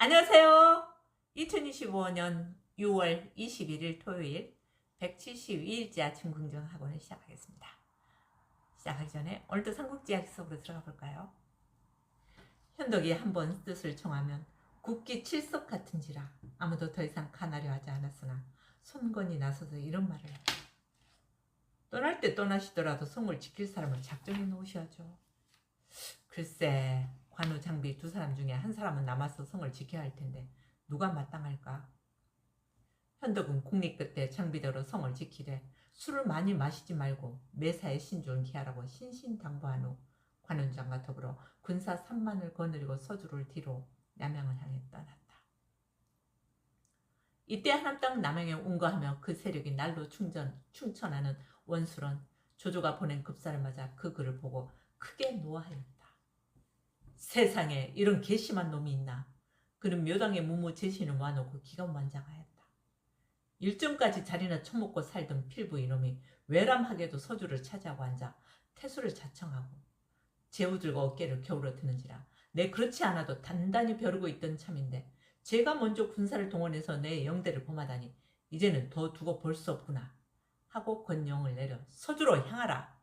안녕하세요. 2025년 6월 21일 토요일 172일째 아침 긍정 학원을 시작하겠습니다. 시작하기 전에 오늘도 삼국지약 속으로 들어가 볼까요? 현덕이 한 번 뜻을 청하면 국기 칠석 같은지라 아무도 더 이상 가나려 하지 않았으나 손건이 나서서 이런 말을 했다. 떠날 때 떠나시더라도 성을 지킬 사람을 작정해 놓으셔야죠. 글쎄 관우 장비 두 사람 중에 한 사람은 남아서 성을 지켜야 할 텐데 누가 마땅할까? 현덕은 국립 끝에 장비대로 성을 지키되 술을 많이 마시지 말고 매사에 신중을 기하라고 신신당부한 후 관원장과 더불어 군사 3만을 거느리고 서주를 뒤로 남양을 향해 떠났다. 이때 한암땅 남양에 운거하며 그 세력이 날로 충전, 충천하는 원술은 조조가 보낸 급사를 맞아 그 글을 보고 크게 노하였다. 세상에 이런 괘씸한 놈이 있나? 그는 묘당의 무무 제신을 모아놓고 기관만장하였다. 일정까지 자리나 처먹고 살던 필부 이놈이 외람하게도 서주를 차지하고 앉아 태수를 자청하고 제우들과 어깨를 겨울어 드는지라 내 그렇지 않아도 단단히 벼르고 있던 참인데 제가 먼저 군사를 동원해서 내 영대를 범하다니 이제는 더 두고 볼 수 없구나 하고 권령을 내려 서주로 향하라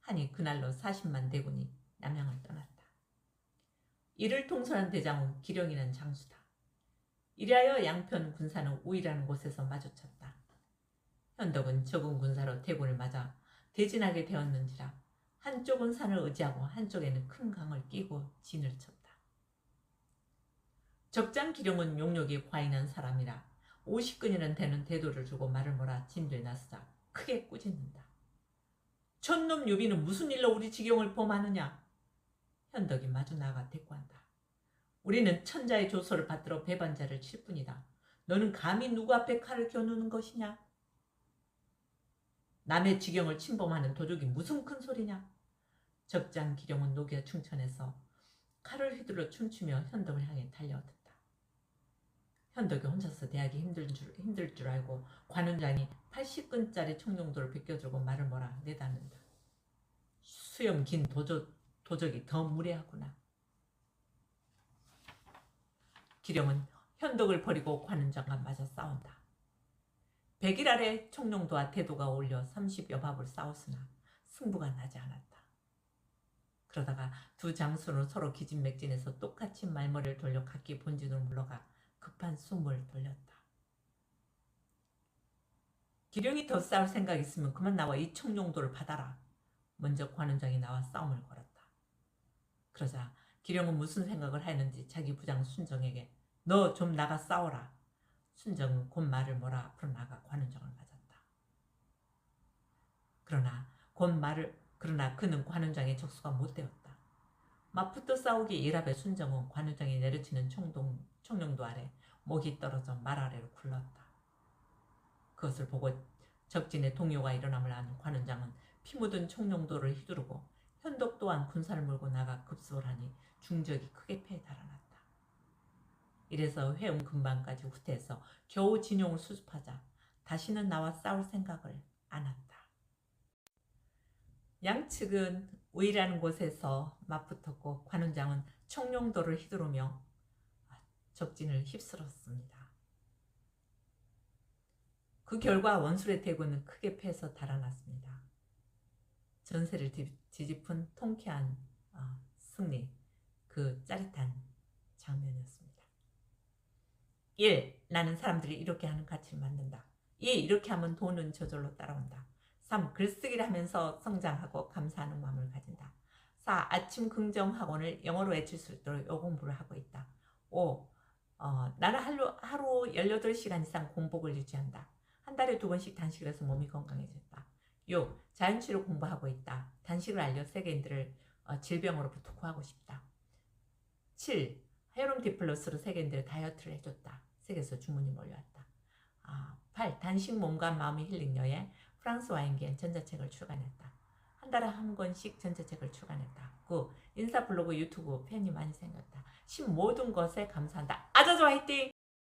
하니 그날로 40만 대군이 남양을 떠났다. 이를 통솔한 대장은 기령이는 장수다. 이리하여 양편 군사는 우이라는 곳에서 마주쳤다. 현덕은 적은 군사로 대군을 맞아 대진하게 되었는지라 한쪽은 산을 의지하고 한쪽에는 큰 강을 끼고 진을 쳤다. 적장 기령은 용력이 과인한 사람이라 50근이는 되는 대도를 주고 말을 몰아 진들 나서자 크게 꾸짖는다. 천놈 유비는 무슨 일로 우리 지경을 범하느냐? 현덕이 마주 나가 대꾸한다. 우리는 천자의 조소를 받들어 배반자를 칠 뿐이다. 너는 감히 누구 앞에 칼을 겨누는 것이냐? 남의 지경을 침범하는 도적이 무슨 큰 소리냐? 적장 기령은 녹여 충천에서 칼을 휘둘러 춤추며 현덕을 향해 달려든다. 현덕이 혼자서 대하기 힘들 줄, 힘들 줄 알고 관원장이 80근짜리 청룡도를 벗겨주고 말을 몰아 내닫는다. 수염 긴 도적, 도적이 더 무례하구나. 기령은 현덕을 버리고 관원장과 맞아 싸운다. 백일 아래 청룡도와 태도가 올려 30여 밥을 싸웠으나 승부가 나지 않았다. 그러다가 두 장수는 서로 기진맥진해서 똑같이 말머리를 돌려 각기 본진으로 물러가 급한 숨을 돌렸다. 기령이 더 싸울 생각 있으면 그만 나와 이 청룡도를 받아라. 먼저 관원장이 나와 싸움을 걸었다. 그러자 기령은 무슨 생각을 하였는지 자기 부장 순정에게 너 좀 나가 싸워라. 순정은 곧 말을 몰아 앞으로 나가 관원장을 맞았다. 그러나 곧 말을 그러나 그는 관원장의 적수가 못 되었다. 맞붙어 싸우기 일합의 순정은 관원장이 내려치는 청동, 청룡도 아래 목이 떨어져 말 아래로 굴렀다. 그것을 보고 적진의 동요가 일어남을 아는 관원장은 피 묻은 청룡도를 휘두르고 현덕 또한 군사를 몰고 나가 급습을 하니 중적이 크게 패에 달아났다. 이래서 회음 근방까지 후퇴해서 겨우 진용을 수습하자 다시는 나와 싸울 생각을 안 한다. 양측은 우이라는 곳에서 맞붙었고 관원장은 청룡도를 휘두르며 적진을 휩쓸었습니다. 그 결과 원술의 대군은 크게 패해서 달아났습니다. 전세를 뒤집은 통쾌한 어, 승리, 그 짜릿한 장면이었습니다. 1. 나는 사람들이 이렇게 하는 가치를 만든다. 2. 이렇게 하면 돈은 저절로 따라온다. 3. 글쓰기를 하면서 성장하고 감사하는 마음을 가진다. 4. 아침 긍정 학원을 영어로 외칠 수 있도록 요 공부를 하고 있다. 5. 어, 나는 하루, 하루 18시간 이상 공복을 유지한다. 한 달에 두 번씩 단식을 해서 몸이 건강해졌다. 6. 자연치료 공부하고 있다. 단식을 알려 세계인들을 어, 질병으로부터 구하고 싶다. 7. 헤어롬 디플러스로 세계인들의 다이어트를 해줬다. 세계에서 주문이 몰려왔다. 아, 8. 단식 몸과 마음의 힐링 여행 프랑스 와인기엔 전자책을 출간했다. 한 달에 한 권씩 전자책을 출간했다. 9. 인사 블로그 유튜브 팬이 많이 생겼다. 10. 모든 것에 감사한다. 아자조 화이팅!